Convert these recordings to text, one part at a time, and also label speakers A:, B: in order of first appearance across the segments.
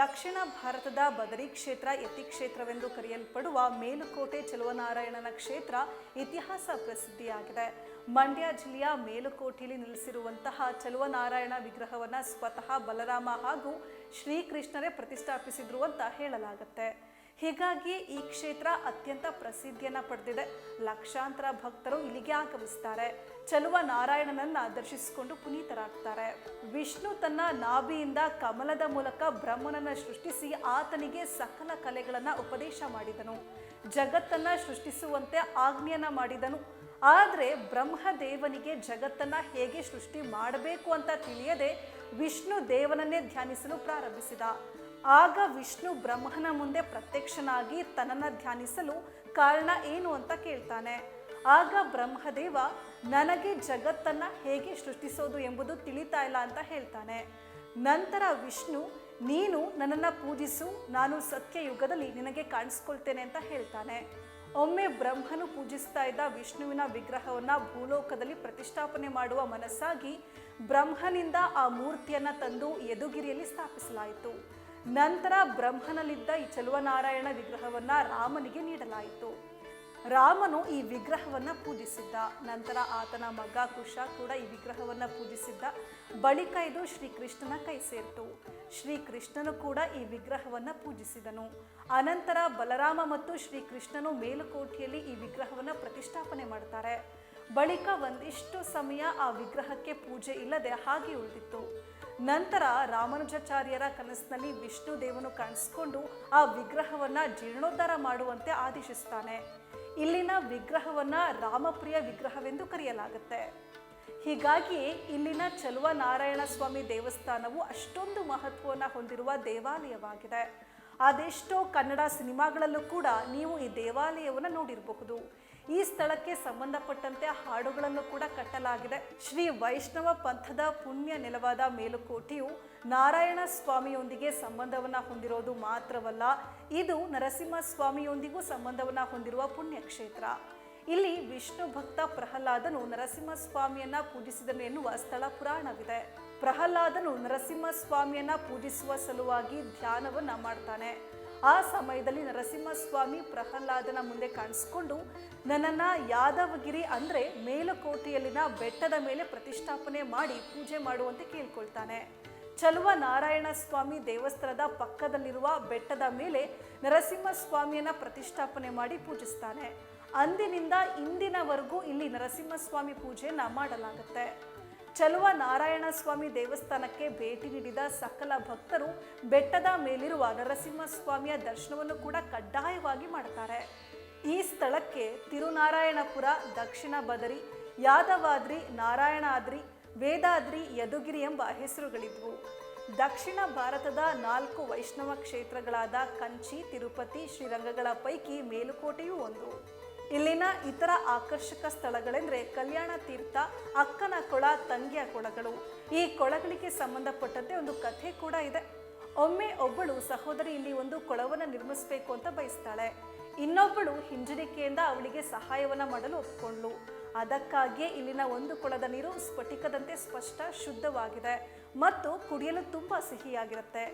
A: ದಕ್ಷಿಣ ಭಾರತದ ಬದರಿ ಕ್ಷೇತ್ರ, ಯತಿ ಕ್ಷೇತ್ರವೆಂದು ಕರೆಯಲ್ಪಡುವ ಮೇಲುಕೋಟೆ ಚಲುವನಾರಾಯಣನ ಕ್ಷೇತ್ರ ಇತಿಹಾಸ ಪ್ರಸಿದ್ಧಿಯಾಗಿದೆ. ಮಂಡ್ಯ ಜಿಲ್ಲೆಯ ಮೇಲುಕೋಟೆಯಲ್ಲಿ ನೆಲೆಸಿರುವಂತಹ ಚಲುವನಾರಾಯಣ ವಿಗ್ರಹವನ್ನು ಸ್ವತಃ ಬಲರಾಮ ಹಾಗೂ ಶ್ರೀಕೃಷ್ಣರೇ ಪ್ರತಿಷ್ಠಾಪಿಸಿದ್ರು ಅಂತ ಹೇಳಲಾಗುತ್ತೆ. ಹೀಗಾಗಿ ಈ ಕ್ಷೇತ್ರ ಅತ್ಯಂತ ಪ್ರಸಿದ್ಧಿಯನ್ನು ಪಡೆದಿದೆ. ಲಕ್ಷಾಂತರ ಭಕ್ತರು ಇಲ್ಲಿಗೆ ಆಗಮಿಸ್ತಾರೆ. ಚಲುವ ನಾರಾಯಣನನ್ನ ದರ್ಶಿಸಿಕೊಂಡು ಪುನೀತರಾಗ್ತಾರೆ. ವಿಷ್ಣು ತನ್ನ ನಾಭಿಯಿಂದ ಕಮಲದ ಮೂಲಕ ಬ್ರಹ್ಮನನ್ನ ಸೃಷ್ಟಿಸಿ ಆತನಿಗೆ ಸಕಲ ಕಲೆಗಳನ್ನ ಉಪದೇಶ ಮಾಡಿದನು. ಜಗತ್ತನ್ನ ಸೃಷ್ಟಿಸುವಂತೆ ಆಜ್ಞೆಯನ್ನ ಮಾಡಿದನು. ಆದರೆ ಬ್ರಹ್ಮದೇವನಿಗೆ ಜಗತ್ತನ್ನ ಹೇಗೆ ಸೃಷ್ಟಿ ಮಾಡಬೇಕು ಅಂತ ತಿಳಿಯದೆ ವಿಷ್ಣು ದೇವನನ್ನೇ ಧ್ಯಾನಿಸಲು ಪ್ರಾರಂಭಿಸಿದ. ಆಗ ವಿಷ್ಣು ಬ್ರಹ್ಮನ ಮುಂದೆ ಪ್ರತ್ಯಕ್ಷನಾಗಿ ತನ್ನನ್ನು ಧ್ಯಾನಿಸಲು ಕಾರಣ ಏನು ಅಂತ ಕೇಳ್ತಾನೆ. ಆಗ ಬ್ರಹ್ಮದೇವ, ನನಗೆ ಜಗತ್ತನ್ನ ಹೇಗೆ ಸೃಷ್ಟಿಸೋದು ಎಂಬುದು ತಿಳಿತಾ ಇಲ್ಲ ಅಂತ ಹೇಳ್ತಾನೆ. ನಂತರ ವಿಷ್ಣು, ನೀನು ನನ್ನನ್ನು ಪೂಜಿಸು, ನಾನು ಸತ್ಯಯುಗದಲ್ಲಿ ನಿನಗೆ ಕಾಣಿಸ್ಕೊಳ್ತೇನೆ ಅಂತ ಹೇಳ್ತಾನೆ. ಒಮ್ಮೆ ಬ್ರಹ್ಮನು ಪೂಜಿಸ್ತಾ ಇದ್ದ ವಿಷ್ಣುವಿನ ವಿಗ್ರಹವನ್ನ ಭೂಲೋಕದಲ್ಲಿ ಪ್ರತಿಷ್ಠಾಪನೆ ಮಾಡುವ ಮನಸ್ಸಾಗಿ ಬ್ರಹ್ಮನಿಂದ ಆ ಮೂರ್ತಿಯನ್ನ ತಂದು ಯದುಗಿರಿಯಲ್ಲಿ ಸ್ಥಾಪಿಸಲಾಯಿತು. ನಂತರ ಬ್ರಹ್ಮನಲ್ಲಿದ್ದ ಈ ಚಲುವನಾರಾಯಣ ವಿಗ್ರಹವನ್ನ ರಾಮನಿಗೆ ನೀಡಲಾಯಿತು. ರಾಮನು ಈ ವಿಗ್ರಹವನ್ನ ಪೂಜಿಸಿದ್ದ. ನಂತರ ಆತನ ಮಗ ಕುಶ ಕೂಡ ಈ ವಿಗ್ರಹವನ್ನ ಪೂಜಿಸಿದ್ದ. ಬಳಿಕ ಇದು ಶ್ರೀಕೃಷ್ಣನ ಕೈ ಸೇರಿತು. ಶ್ರೀಕೃಷ್ಣನು ಕೂಡ ಈ ವಿಗ್ರಹವನ್ನ ಪೂಜಿಸಿದನು. ಅನಂತರ ಬಲರಾಮ ಮತ್ತು ಶ್ರೀಕೃಷ್ಣನು ಮೇಲುಕೋಟೆಯಲ್ಲಿ ಈ ವಿಗ್ರಹವನ್ನ ಪ್ರತಿಷ್ಠಾಪನೆ ಮಾಡ್ತಾರೆ. ಬಳಿಕ ಒಂದಿಷ್ಟು ಸಮಯ ಆ ವಿಗ್ರಹಕ್ಕೆ ಪೂಜೆ ಇಲ್ಲದೆ ಹಾಗೆ ಉಳಿದಿತ್ತು. ನಂತರ ರಾಮಾನುಜಾಚಾರ್ಯರ ಕನಸಿನಲ್ಲಿ ವಿಷ್ಣು ದೇವನು ಕಾಣಿಸ್ಕೊಂಡು ಆ ವಿಗ್ರಹವನ್ನ ಜೀರ್ಣೋದ್ಧಾರ ಮಾಡುವಂತೆ ಆದೇಶಿಸ್ತಾನೆ. ಇಲ್ಲಿನ ವಿಗ್ರಹವನ್ನ ರಾಮಪ್ರಿಯ ವಿಗ್ರಹವೆಂದು ಕರೆಯಲಾಗುತ್ತೆ. ಹೀಗಾಗಿ ಇಲ್ಲಿನ ಚಲುವ ನಾರಾಯಣ ಸ್ವಾಮಿ ದೇವಸ್ಥಾನವು ಅಷ್ಟೊಂದು ಮಹತ್ವವನ್ನು ಹೊಂದಿರುವ ದೇವಾಲಯವಾಗಿದೆ. ಅದೆಷ್ಟೋ ಕನ್ನಡ ಸಿನಿಮಾಗಳಲ್ಲೂ ಕೂಡ ನೀವು ಈ ದೇವಾಲಯವನ್ನು ನೋಡಿರಬಹುದು. ಈ ಸ್ಥಳಕ್ಕೆ ಸಂಬಂಧಪಟ್ಟಂತೆ ಹಾಡುಗಳನ್ನು ಕೂಡ ಕಟ್ಟಲಾಗಿದೆ. ಶ್ರೀ ವೈಷ್ಣವ ಪಂಥದ ಪುಣ್ಯ ನೆಲವಾದ ಮೇಲುಕೋಟೆಯು ನಾರಾಯಣ ಸ್ವಾಮಿಯೊಂದಿಗೆ ಸಂಬಂಧವನ್ನ ಹೊಂದಿರೋದು ಮಾತ್ರವಲ್ಲ, ಇದು ನರಸಿಂಹ ಸ್ವಾಮಿಯೊಂದಿಗೂ ಸಂಬಂಧವನ್ನ ಹೊಂದಿರುವ ಪುಣ್ಯಕ್ಷೇತ್ರ. ಇಲ್ಲಿ ವಿಷ್ಣು ಭಕ್ತ ಪ್ರಹ್ಲಾದನು ನರಸಿಂಹ ಸ್ವಾಮಿಯನ್ನ ಪೂಜಿಸಿದನು ಎನ್ನುವ ಸ್ಥಳ ಪುರಾಣವಿದೆ. ಪ್ರಹ್ಲಾದನು ನರಸಿಂಹ ಸ್ವಾಮಿಯನ್ನ ಪೂಜಿಸುವ ಸಲುವಾಗಿ ಧ್ಯಾನವನ್ನ ಮಾಡ್ತಾನೆ. ಆ ಸಮಯದಲ್ಲಿ ನರಸಿಂಹಸ್ವಾಮಿ ಪ್ರಹ್ಲಾದನ ಮುಂದೆ ಕಾಣಿಸ್ಕೊಂಡು, ನನ್ನನ್ನ ಯಾದವಗಿರಿ ಅಂದ್ರೆ ಮೇಲುಕೋಟೆಯಲ್ಲಿನ ಬೆಟ್ಟದ ಮೇಲೆ ಪ್ರತಿಷ್ಠಾಪನೆ ಮಾಡಿ ಪೂಜೆ ಮಾಡುವಂತೆ ಕೇಳ್ಕೊಳ್ತಾನೆ. ಚಲುವ ನಾರಾಯಣ ಸ್ವಾಮಿ ದೇವಸ್ಥಾನದ ಪಕ್ಕದಲ್ಲಿರುವ ಬೆಟ್ಟದ ಮೇಲೆ ನರಸಿಂಹ ಸ್ವಾಮಿಯನ್ನು ಪ್ರತಿಷ್ಠಾಪನೆ ಮಾಡಿ ಪೂಜಿಸ್ತಾನೆ. ಅಂದಿನಿಂದ ಇಂದಿನವರೆಗೂ ಇಲ್ಲಿ ನರಸಿಂಹಸ್ವಾಮಿ ಪೂಜೆಯನ್ನು ಮಾಡಲಾಗುತ್ತೆ. ಚಲುವ ನಾರಾಯಣ ಸ್ವಾಮಿ ದೇವಸ್ಥಾನಕ್ಕೆ ಭೇಟಿ ನೀಡಿದ ಸಕಲ ಭಕ್ತರು ಬೆಟ್ಟದ ಮೇಲಿರುವ ನರಸಿಂಹಸ್ವಾಮಿಯ ದರ್ಶನವನ್ನು ಕೂಡ ಕಡ್ಡಾಯವಾಗಿ ಮಾಡ್ತಾರೆ. ಈ ಸ್ಥಳಕ್ಕೆ ತಿರುನಾರಾಯಣಪುರ, ದಕ್ಷಿಣ ಬದರಿ, ಯಾದವಾದ್ರಿ, ನಾರಾಯಣಾದ್ರಿ, ವೇದಾದ್ರಿ, ಯದುಗಿರಿ ಎಂಬ ಹೆಸರುಗಳಿದ್ವು. ದಕ್ಷಿಣ ಭಾರತದ ನಾಲ್ಕು ವೈಷ್ಣವ ಕ್ಷೇತ್ರಗಳಾದ ಕಂಚಿ, ತಿರುಪತಿ, ಶ್ರೀರಂಗಗಳ ಪೈಕಿ ಮೇಲುಕೋಟೆಯೂ ಒಂದು. ಇಲ್ಲಿನ ಇತರ ಆಕರ್ಷಕ ಸ್ಥಳಗಳೆಂದರೆ ಕಲ್ಯಾಣ ತೀರ್ಥ, ಅಕ್ಕನ ಕೊಳ, ತಂಗಿಯ ಕೊಳಗಳು. ಈ ಕೊಳಗಳಿಗೆ ಸಂಬಂಧಪಟ್ಟಂತೆ ಒಂದು ಕಥೆ ಕೂಡ ಇದೆ. ಒಮ್ಮೆ ಒಬ್ಬಳು ಸಹೋದರಿ ಇಲ್ಲಿ ಒಂದು ಕೊಳವನ್ನು ನಿರ್ಮಿಸಬೇಕು ಅಂತ ಬಯಸ್ತಾಳೆ. ಇನ್ನೊಬ್ಬಳು ಹಿಂಜರಿಕೆಯಿಂದ ಅವಳಿಗೆ ಸಹಾಯವನ್ನು ಮಾಡಲು ಒಪ್ಕೊಂಡ್ಳು. ಅದಕ್ಕಾಗಿಯೇ ಇಲ್ಲಿನ ಒಂದು ಕೊಳದ ನೀರು ಸ್ಫಟಿಕದಂತೆ ಸ್ಪಷ್ಟ, ಶುದ್ಧವಾಗಿದೆ ಮತ್ತು ಕುಡಿಯಲು ತುಂಬ ಸಿಹಿಯಾಗಿರುತ್ತೆ.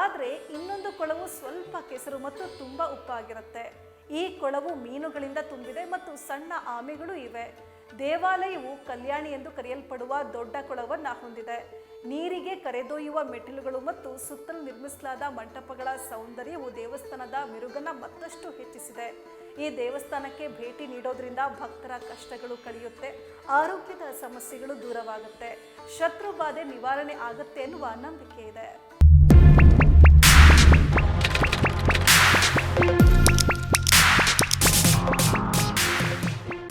A: ಆದರೆ ಇನ್ನೊಂದು ಕೊಳವು ಸ್ವಲ್ಪ ಕೆಸರು ಮತ್ತು ತುಂಬ ಉಪ್ಪಾಗಿರುತ್ತೆ. ಈ ಕೊಳವು ಮೀನುಗಳಿಂದ ತುಂಬಿದೆ ಮತ್ತು ಸಣ್ಣ ಆಮೆಗಳು ಇವೆ. ದೇವಾಲಯವು ಕಲ್ಯಾಣಿ ಎಂದು ಕರೆಯಲ್ಪಡುವ ದೊಡ್ಡ ಕೊಳವನ್ನು ಹೊಂದಿದೆ. ನೀರಿಗೆ ಕರೆದೊಯ್ಯುವ ಮೆಟ್ಟಿಲುಗಳು ಮತ್ತು ಸುತ್ತಲೂ ನಿರ್ಮಿಸಲಾದ ಮಂಟಪಗಳ ಸೌಂದರ್ಯವು ದೇವಸ್ಥಾನದ ಮಿರುಗನ ಮತ್ತಷ್ಟು ಹೆಚ್ಚಿಸಿದೆ. ಈ ದೇವಸ್ಥಾನಕ್ಕೆ ಭೇಟಿ ನೀಡೋದ್ರಿಂದ ಭಕ್ತರ ಕಷ್ಟಗಳು ಕಳೆಯುತ್ತೆ, ಆರೋಗ್ಯದ ಸಮಸ್ಯೆಗಳು ದೂರವಾಗುತ್ತೆ. ಶತ್ರು ಬಾಧೆ ನಿವಾರಣೆ ಆಗುತ್ತೆ ಎನ್ನುವ ನಂಬಿಕೆ ಇದೆ.